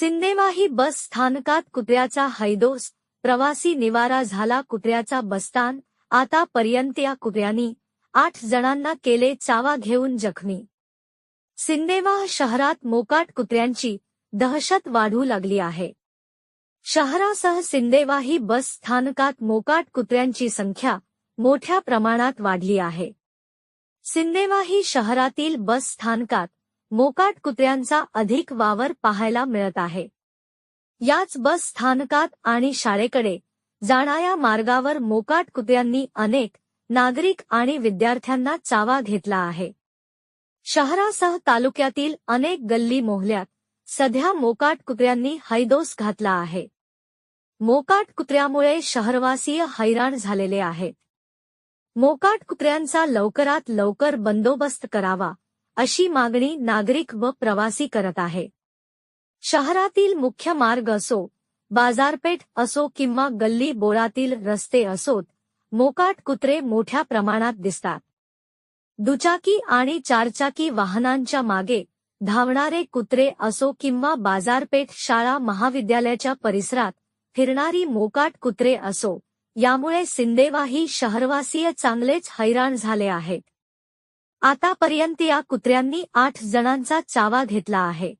सिंदेवाही बस स्थानकात कुत्र्याचा हैदोस प्रवासी निवारा झाला कुत्र्याचा बस्तान आतापर्यंत या कुत्र्यांनी आठ जणांना केले चावा घेऊन जखमी. सिंदेवाह शहरात मोकाट कुत्र्यांची दहशत वाढू लागली आहे. शहरासह सिंदेवाही बस स्थानकात मोकाट कुत्र्यांची संख्या मोठ्या प्रमाणात वाढली आहे. सिंदेवाही शहरातील बस स्थानकात मोकाट कुत्र्यांचा अधिक वावर पाहायला मिळत आहे. याच बस स्थानकात आणि शाळेकडे जाणाऱ्या मार्गावर मोकाट कुत्र्यांनी अनेक नागरिक आणि विद्यार्थ्यांना चावा घेतला आहे. शहरासह तालुक्यातील अनेक गल्ली मोहल्यात सध्या मोकाट कुत्र्यांनी हैदोस घातला आहे. मोकाट कुत्र्यामुळे शहरवासीय हैराण झालेले आहेत. मोकाट कुत्र्यांचा लवकरात लवकर बंदोबस्त करावा अशी मागणी नागरिक व प्रवासी करत आहे. शहरातील मुख्य मार्ग असो बाजारपेठ असो किंवा गल्ली बोळातील रस्ते असोत मोकाट कुत्रे मोठ्या प्रमाणात दिसतात. दुचाकी आणि चारचाकी वाहनांच्या मागे धावणारे कुत्रे असो किंवा बाजारपेठ शाळा महाविद्यालयाच्या परिसरात फिरणारी मोकाट कुत्रे असो यामुळे सिंदेवाही शहरवासीय चांगलेच हैराण झाले आहेत. आतापर्यंत या कुत्र्यांनी आठ जणांचा चावा घेतला आहे.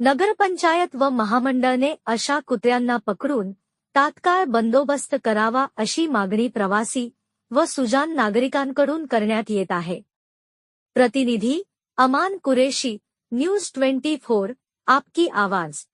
नगरपंचायत व महामंडळने अशा कुत्र्यांना पकडून तात्काळ बंदोबस्त करावा अशी मागणी प्रवासी व सुजान नागरिकांकडून करण्यात येत आहे. प्रतिनिधी Aman Qureshi news twenty four आपकी आवाज.